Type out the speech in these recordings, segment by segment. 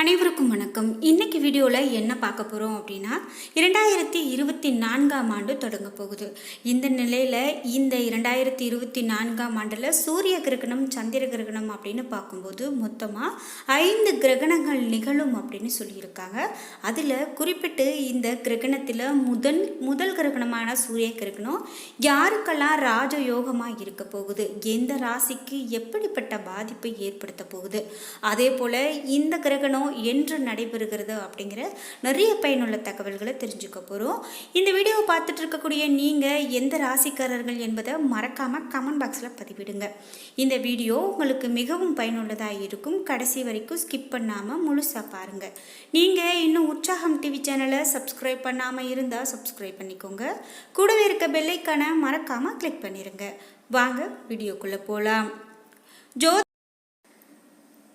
அனைவருக்கும் வணக்கம். இன்னைக்கு வீடியோவில் என்ன பார்க்க போகிறோம் அப்படின்னா இரண்டாயிரத்தி இருபத்தி நான்காம் ஆண்டு தொடங்க போகுது. இந்த நிலையில் இந்த இரண்டாயிரத்தி இருபத்தி நான்காம் ஆண்டில் சூரிய கிரகணம் சந்திர கிரகணம் அப்படின்னு பார்க்கும்போது மொத்தமாக ஐந்து கிரகணங்கள் நிகழும் அப்படின்னு சொல்லியிருக்காங்க. அதில் குறிப்பிட்டு இந்த கிரகணத்தில் முதல் முதல் கிரகணமான சூரிய கிரகணம் யாருக்கெல்லாம் ராஜயோகமாக இருக்க போகுது? எந்த ராசிக்கு எப்படிப்பட்ட பாதிப்பை ஏற்படுத்த போகுது? அதே போல் இந்த கிரகணம் என்று நடைபெறுகிறது அப்படிங்கிற நிறைய பயனுள்ள தகவல்களை தெரிஞ்சுக்க போகிறோம் இந்த வீடியோவை பார்த்துட்டு இருக்கக்கூடிய நீங்கள் எந்த ராசிக்காரர்கள் என்பதை மறக்காமல் கமெண்ட் பாக்ஸில் பதிவிடுங்க. இந்த வீடியோ உங்களுக்கு மிகவும் பயனுள்ளதாக இருக்கும். கடைசி வரைக்கும் ஸ்கிப் பண்ணாமல் முழுசாக பாருங்கள் நீங்கள் இன்னும் உற்சாகம் டிவி சேனலை சப்ஸ்கிரைப் பண்ணாமல் இருந்தால் சப்ஸ்கிரைப் பண்ணிக்கோங்க. கூடவே இருக்க பெல்லைக்கான மறக்காமல் கிளிக் பண்ணிடுங்க வாங்க வீடியோக்குள்ளே போகலாம் ஜோ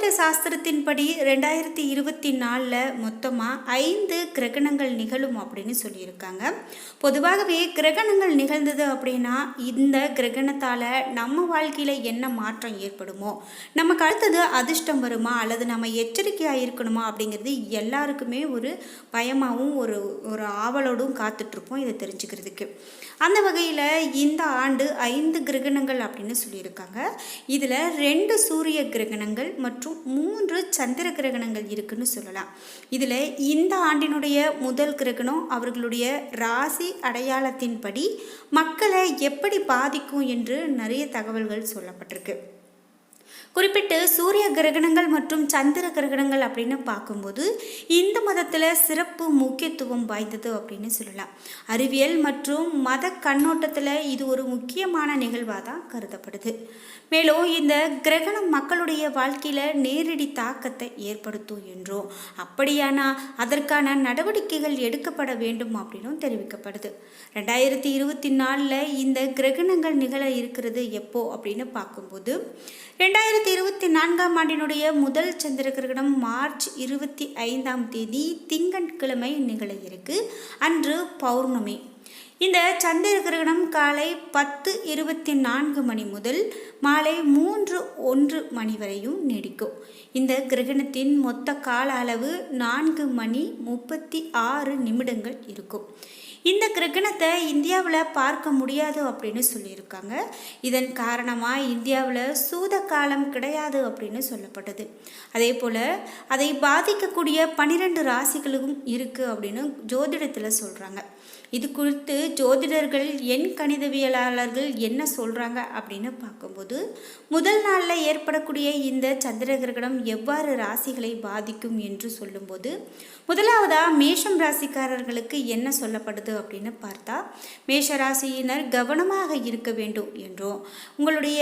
ஜோதிட சாஸ்திரத்தின்படி ரெண்டாயிரத்தி இருபத்தி நாலில் மொத்தமாக ஐந்து கிரகணங்கள் நிகழும் அப்படின்னு சொல்லியிருக்காங்க. பொதுவாகவே கிரகணங்கள் நிகழ்ந்தது அப்படின்னா இந்த கிரகணத்தால் நம்ம வாழ்க்கையில் என்ன மாற்றம் ஏற்படுமோ நமக்கு அடுத்தது அதிர்ஷ்டம் வருமா அல்லது நம்ம எச்சரிக்கையாக இருக்கணுமா அப்படிங்கிறது எல்லாருக்குமே ஒரு பயமாகவும் ஒரு ஒரு ஆவலோடும் காத்துட்ருப்போம் இதை தெரிஞ்சுக்கிறதுக்கு. அந்த வகையில் இந்த ஆண்டு ஐந்து கிரகணங்கள் அப்படின்னு சொல்லியிருக்காங்க. இதில் ரெண்டு சூரிய கிரகணங்கள் மற்றும் மூன்று சந்திர கிரகணங்கள் இருக்குன்னு சொல்லலாம். இதில் இந்த ஆண்டினுடைய முதல் கிரகணம் அவர்களுடைய ராசி அடையாளத்தின்படி மக்களை எப்படி பாதிக்கும் என்று நிறைய தகவல்கள் சொல்லப்பட்டிருக்கு. குறிப்பிட்டு சூரிய கிரகணங்கள் மற்றும் சந்திர கிரகணங்கள் அப்படின்னு பார்க்கும்போது இந்து மதத்தில் சிறப்பு முக்கியத்துவம் வாய்ந்தது அப்படின்னு சொல்லலாம். அறிவியல் மற்றும் மத கண்ணோட்டத்தில் இது ஒரு முக்கியமான நிகழ்வாக தான் கருதப்படுது. மேலும் இந்த கிரகணம் மக்களுடைய வாழ்க்கையில் நேரடி தாக்கத்தை ஏற்படுத்தும் என்றும் அப்படியானா அதற்கான நடவடிக்கைகள் எடுக்கப்பட வேண்டும் அப்படின்னும் தெரிவிக்கப்படுது. ரெண்டாயிரத்தி இருபத்தி நாலில் இந்த கிரகணங்கள் நிகழ இருக்கிறது எப்போ அப்படின்னு பார்க்கும்போது ரெண்டாயிரத்தி இருபத்தி நான்காம் ஆண்டினுடைய முதல் சந்திர கிரகணம் மார்ச் இருபத்தி ஐந்தாம் தேதி திங்கட்கிழமை நிகழ இருக்கு அன்று பௌர்ணமி. இந்த சந்திர கிரகணம் காலை பத்து இருபத்தி நான்கு மணி முதல் மாலை மூன்று ஒன்று மணி வரையும் நீடிக்கும். இந்த கிரகணத்தின் மொத்த கால அளவு நான்கு மணி முப்பத்தி ஆறு நிமிடங்கள் இருக்கும். இந்த கிரகணத்தை இந்தியாவில் பார்க்க முடியாது அப்படின்னு சொல்லியிருக்காங்க. இதன் காரணமாக இந்தியாவில் சூத காலம் கிடையாது அப்படின்னு சொல்லப்பட்டது. அதே போல் அதை பாதிக்கக்கூடிய பன்னிரெண்டு ராசிகளும் இருக்குது அப்படின்னு ஜோதிடத்தில் சொல்கிறாங்க இது குறித்து ஜோதிடர்கள் எண் கணிதவியலாளர்கள் என்ன சொல்கிறாங்க அப்படின்னு பார்க்கும்போது முதல் நாளில் ஏற்படக்கூடிய இந்த சந்திர கிரகணம் எவ்வாறு ராசிகளை பாதிக்கும் என்று சொல்லும்போது முதலாவதாக மேஷம் ராசிக்காரர்களுக்கு என்ன சொல்லப்படுது அப்படின்னு பார்த்தா மேஷ ராசியினர் கவனமாக இருக்க வேண்டும் என்றும் உங்களுடைய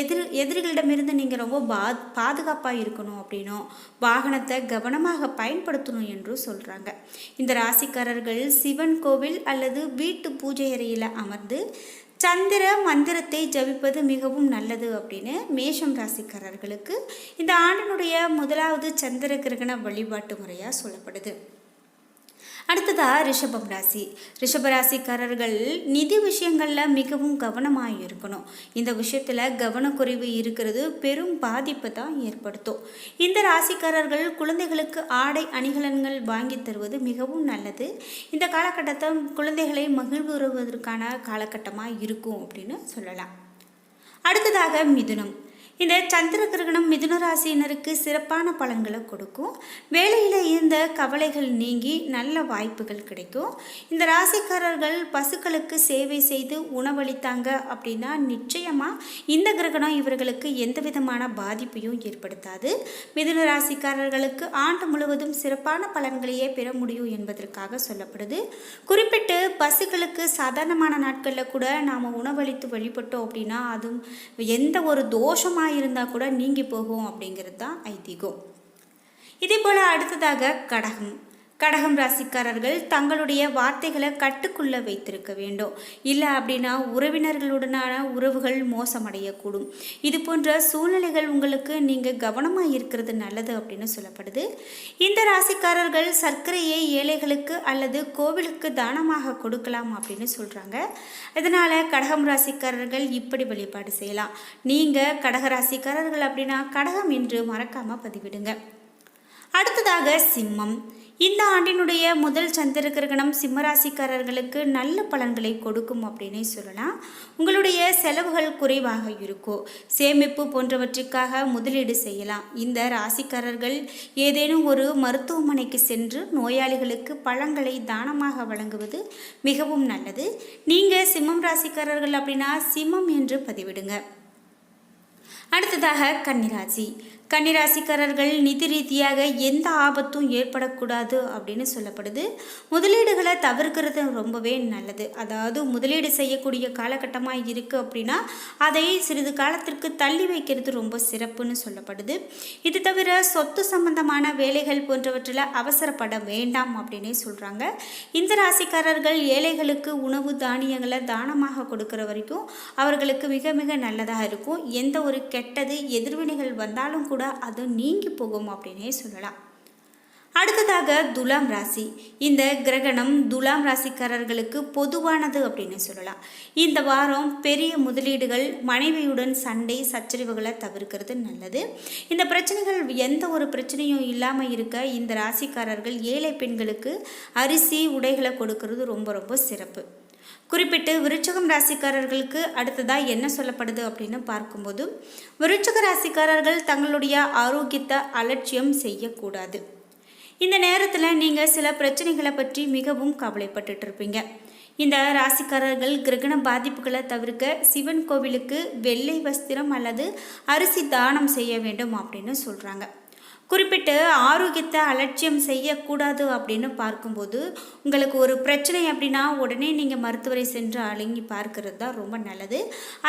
எதிர் எதிரிகளிடமிருந்து நீங்கள் ரொம்ப பா பாதுகாப்பாக இருக்கணும் அப்படின்னும் வாகனத்தை கவனமாக பயன்படுத்தணும் என்றும் சொல்கிறாங்க இந்த ராசிக்காரர்கள் சிவன் கோவில் அல்லது வீட்டு பூஜை அறையில் அமர்ந்து சந்திர மந்திரத்தை ஜபிப்பது மிகவும் நல்லது அப்படின்னு மேஷம் ராசிக்காரர்களுக்கு இந்த ஆண்டினுடைய முதலாவது சந்திர கிரகண வழிபாட்டு முறையாக சொல்லப்படுது. அடுத்ததாக ரிஷபம் ராசி. ரிஷப ராசிக்காரர்கள் நிதி விஷயங்களில் மிகவும் கவனமாக இருக்கணும் இந்த விஷயத்தில் கவனக்குறைவு இருக்கிறது பெரும் பாதிப்பை தான் ஏற்படுத்தும். இந்த ராசிக்காரர்கள் குழந்தைகளுக்கு ஆடை அணிகலன்கள் வாங்கி தருவது மிகவும் நல்லது. இந்த காலகட்டத்தை குழந்தைகளை மகிழ்வுறுவதற்கான காலகட்டமாக இருக்கும் அப்படின்னு சொல்லலாம். அடுத்ததாக மிதுனம். இந்த சந்திர கிரகணம் மிதுன ராசியினருக்கு சிறப்பான பலன்களை கொடுக்கும். வேலையில் இருந்த கவலைகள் நீங்கி நல்ல வாய்ப்புகள் கிடைக்கும். இந்த ராசிக்காரர்கள் பசுக்களுக்கு சேவை செய்து உணவளித்தாங்க அப்படின்னா நிச்சயமாக இந்த கிரகணம் இவர்களுக்கு எந்த விதமான பாதிப்பையும் ஏற்படுத்தாது. மிதுன ராசிக்காரர்களுக்கு ஆண்டு முழுவதும் சிறப்பான பலன்களையே பெற முடியும் என்பதற்காக சொல்லப்படுது. குறிப்பிட்டு பசுக்களுக்கு சாதாரணமான நாட்களில் கூட நாம் உணவளித்து வழிபட்டோம் அப்படின்னா அதுவும் எந்த ஒரு தோஷமாக இருந்தால் கூட நீங்கி போகும் அப்படிங்கிறது தான் ஐதீகம். இதே போல் அடுத்ததாக கடகம். கடகம் ராசிக்காரர்கள் தங்களுடைய வார்த்தைகளை கட்டுக்குள்ளே வைத்திருக்க வேண்டும். இல்லை அப்படின்னா உறவினர்களுடனான உறவுகள் மோசமடையக்கூடும். இது போன்ற சூழ்நிலைகள் உங்களுக்கு நீங்கள் கவனமாக இருக்கிறது நல்லது அப்படின்னு சொல்லப்படுது. இந்த ராசிக்காரர்கள் சர்க்கரையை ஏழைகளுக்கு அல்லது கோவிலுக்கு தானமாக கொடுக்கலாம் அப்படின்னு சொல்கிறாங்க இதனால் கடகம் ராசிக்காரர்கள் இப்படி வழிபாடு செய்யலாம். நீங்கள் கடக ராசிக்காரர்கள் அப்படின்னா கடகம் என்று மறக்காமல் பதிவிடுங்க. அடுத்ததாக சிம்மம். இந்த ஆண்டினுடைய முதல் சந்திர கிரகணம் சிம்மராசிக்காரர்களுக்கு நல்ல பலன்களை கொடுக்கும் அப்படின்னே சொல்லலாம். உங்களுடைய செலவுகள் குறைவாக இருக்கும் சேமிப்பு போன்றவற்றுக்காக முதலீடு செய்யலாம். இந்த ராசிக்காரர்கள் ஏதேனும் ஒரு மருத்துவமனைக்கு சென்று நோயாளிகளுக்கு பழங்களை தானமாக வழங்குவது மிகவும் நல்லது. நீங்கள் சிம்மம் ராசிக்காரர்கள் அப்படின்னா சிம்மம் என்று பதிவிடுங்க. அடுத்ததாக கன்னிராசி. கன்னிராசிக்காரர்கள் நிதி ரீதியாக எந்த ஆபத்தும் ஏற்படக்கூடாது அப்படின்னு சொல்லப்படுது. முதலீடுகளை தவிர்க்கிறது ரொம்பவே நல்லது. அதாவது முதலீடு செய்யக்கூடிய காலகட்டமாக இருக்குது அப்படின்னா அதை சிறிது காலத்திற்கு தள்ளி வைக்கிறது ரொம்ப சிறப்புன்னு சொல்லப்படுது. இது தவிர சொத்து சம்பந்தமான வேலைகள் போன்றவற்றில் அவசரப்பட வேண்டாம் அப்படின்னே சொல்கிறாங்க இந்த ராசிக்காரர்கள் ஏழைகளுக்கு உணவு தானியங்களை தானமாக கொடுக்குற வரைக்கும் அவர்களுக்கு மிக மிக நல்லதாக இருக்கும். எந்த ஒரு கெட்டது எதிர்வினைகள் வந்தாலும் கூட அது நீங்கி போகும் அப்படின்னே சொல்லலாம். அடுத்ததாக துலாம் ராசி. இந்த கிரகணம் துலாம் ராசிக்காரர்களுக்கு பொதுவானது அப்படின்னு சொல்லலாம். இந்த வாரம் பெரிய முதலீடுகள் மனைவியுடன் சண்டை சச்சரிவுகளை தவிர்க்கிறது நல்லது. இந்த பிரச்சனைகள் எந்த ஒரு பிரச்சனையும் இல்லாமல் இருக்க இந்த ராசிக்காரர்கள் ஏழை பெண்களுக்கு அரிசி உடைகளை கொடுக்கறது ரொம்ப ரொம்ப சிறப்பு. குறிப்பிட்டு விருச்சகம் ராசிக்காரர்களுக்கு அடுத்ததாக என்ன சொல்லப்படுது அப்படின்னு பார்க்கும்போது விருச்சக ராசிக்காரர்கள் தங்களுடைய ஆரோக்கியத்தை அலட்சியம் செய்யக்கூடாது. இந்த நேரத்தில் நீங்கள் சில பிரச்சனைகளை பற்றி மிகவும் கவலைப்பட்டுட்டு இருப்பீங்க இந்த ராசிக்காரர்கள் கிரகண பாதிப்புகளை தவிர்க்க சிவன் கோவிலுக்கு வெள்ளை வஸ்திரம் அல்லது அரிசி தானம் செய்ய வேண்டும் அப்படின்னு சொல்கிறாங்க குறிப்பிட்டு ஆரோக்கியத்தை அலட்சியம் செய்யக்கூடாது அப்படின்னு பார்க்கும்போது உங்களுக்கு ஒரு பிரச்சனை அப்படின்னா உடனே நீங்கள் மருத்துவரை சென்று அழுங்கி பார்க்கறது தான் ரொம்ப நல்லது.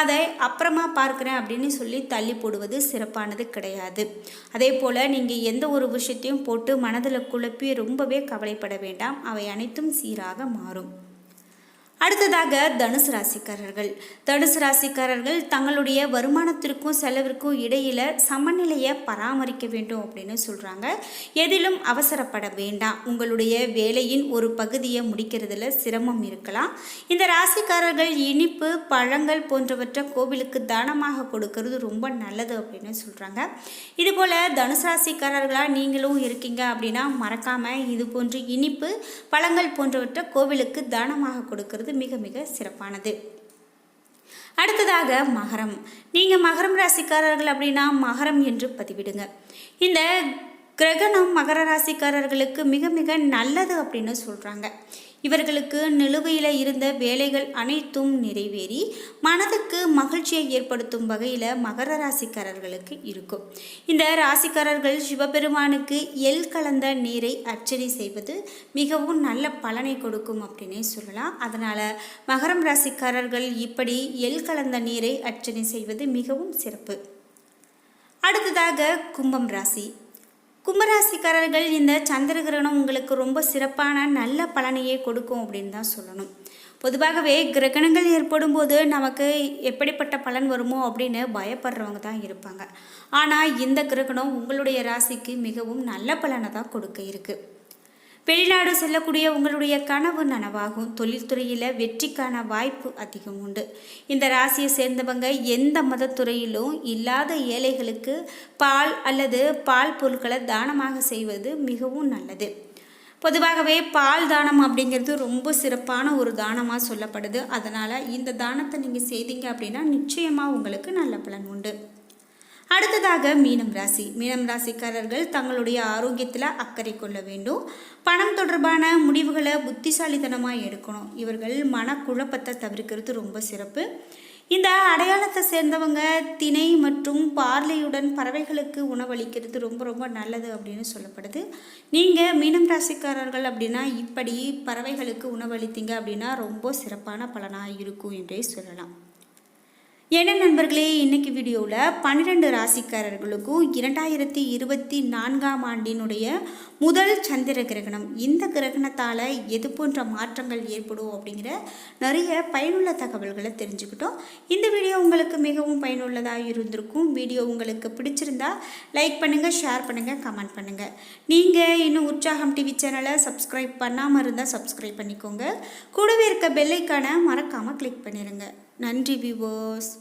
அதை அப்புறமா பார்க்குறேன் அப்படின்னு சொல்லி தள்ளி போடுவது சிறப்பானது கிடையாது. அதே போல் நீங்கள் எந்த ஒரு விஷயத்தையும் போட்டு மனதில் குழப்பி ரொம்பவே கவலைப்பட வேண்டாம். அவை அனைத்தும் சீராக மாறும். அடுத்ததாக தனுசு ராசிக்காரர்கள். தனுசு ராசிக்காரர்கள் தங்களுடைய வருமானத்திற்கும் செலவிற்கும் இடையில சமநிலையை பராமரிக்க வேண்டும் அப்படின்னு சொல்கிறாங்க எதிலும் அவசரப்பட வேண்டாம். உங்களுடைய வேலையின் ஒரு பகுதியை முடிக்கிறதுல சிரமம் இருக்கலாம். இந்த ராசிக்காரர்கள் இனிப்பு பழங்கள் போன்றவற்றை கோவிலுக்கு தானமாக கொடுக்கறது ரொம்ப நல்லது அப்படின்னு சொல்கிறாங்க இதுபோல் தனுசு ராசிக்காரர்களாக நீங்களும் இருக்கீங்க அப்படின்னா மறக்காமல் இது போன்று இனிப்பு பழங்கள் போன்றவற்றை கோவிலுக்கு தானமாக கொடுக்கறது மிக மிக சிறப்பானது. அடுத்ததாக மகரம். நீங்கள் மகரம் ராசிக்காரர்கள் அப்படின்னா மகரம் என்று பதிவிடுங்க. இந்த கிரகணம் மகர ராசிக்காரர்களுக்கு மிக மிக நல்லது அப்படின்னு சொல்கிறாங்க இவர்களுக்கு நிலுவையில் இருந்த வேலைகள் அனைத்தும் நிறைவேறி மனதுக்கு மகிழ்ச்சியை ஏற்படுத்தும் வகையில் மகர ராசிக்காரர்களுக்கு இருக்கும். இந்த ராசிக்காரர்கள் சிவபெருமானுக்கு எல் கலந்த நீரை அர்ச்சனை செய்வது மிகவும் நல்ல பலனை கொடுக்கும் அப்படின்னே சொல்லலாம். அதனால் மகரம் ராசிக்காரர்கள் இப்படி எல் கலந்த நீரை அர்ச்சனை செய்வது மிகவும் சிறப்பு. அடுத்ததாக கும்பம் ராசி. கும்பராசிக்காரர்கள் இந்த சந்திர கிரகணம் உங்களுக்கு ரொம்ப சிறப்பான நல்ல பலனையே கொடுக்கும் அப்படின்னு தான் சொல்லணும். பொதுவாகவே கிரகணங்கள் ஏற்படும் போது நமக்கு எப்படிப்பட்ட பலன் வருமோ அப்படின்னு பயப்படுறவங்க தான் இருப்பாங்க. ஆனால் இந்த கிரகணம் உங்களுடைய ராசிக்கு மிகவும் நல்ல பலனை தான் கொடுக்க இருக்குது வெளிநாடு செல்லக்கூடிய உங்களுடைய கனவு நனவாகும். தொழில்துறையில் வெற்றிக்கான வாய்ப்பு அதிகம் உண்டு. இந்த ராசியை சேர்ந்தவங்க எந்த மதத்துறையிலும் இல்லாத ஏழைகளுக்கு பால் அல்லது பால் பொருட்களை தானமாக செய்வது மிகவும் நல்லது. பொதுவாகவே பால் தானம் அப்படிங்கிறது ரொம்ப சிறப்பான ஒரு தானமாக சொல்லப்படுது. அதனால் இந்த தானத்தை நீங்கள் செய்தீங்க அப்படின்னா நிச்சயமாக உங்களுக்கு நல்ல பலன் உண்டு. அடுத்ததாக மீனம் ராசி. மீனம் ராசிக்காரர்கள் தங்களுடைய ஆரோக்கியத்தில் அக்கறை கொள்ள வேண்டும். பணம் தொடர்பான முடிவுகளை புத்திசாலித்தனமாக எடுக்கணும். இவர்கள் மனக்குழப்பத்தை தவிர்க்கிறது ரொம்ப சிறப்பு. இந்த அடையாளத்தை சேர்ந்தவங்க திணை மற்றும் பார்லையுடன் பறவைகளுக்கு உணவளிக்கிறது ரொம்ப ரொம்ப நல்லது அப்படின்னு சொல்லப்படுது. நீங்கள் மீனம் ராசிக்காரர்கள் அப்படின்னா இப்படி பறவைகளுக்கு உணவளித்தீங்க அப்படின்னா ரொம்ப சிறப்பான பலனாக இருக்கும் என்றே சொல்லலாம். என்ன நண்பர்களே இன்னைக்கு வீடியோவில் பன்னிரெண்டு ராசிக்காரர்களுக்கும் இரண்டாயிரத்தி இருபத்தி நான்காம் ஆண்டினுடைய முதல் சந்திர கிரகணம். இந்த கிரகணத்தால் எது போன்ற மாற்றங்கள் ஏற்படும் அப்படிங்கிற நிறைய பயனுள்ள தகவல்களை தெரிஞ்சுக்கிட்டோம். இந்த வீடியோ உங்களுக்கு மிகவும் பயனுள்ளதாக இருந்திருக்கும். வீடியோ உங்களுக்கு பிடிச்சிருந்தா லைக் பண்ணுங்கள் ஷேர் பண்ணுங்கள் கமெண்ட் பண்ணுங்கள் நீங்கள் இன்னும் உற்சாகம் டிவி சேனலை சப்ஸ்கிரைப் பண்ணாமல் இருந்தால் சப்ஸ்கிரைப் பண்ணிக்கோங்க. கூடவே இருக்க பெல்லைக்கான மறக்காமல் கிளிக் பண்ணிடுங்க நன்றி விவோஸ்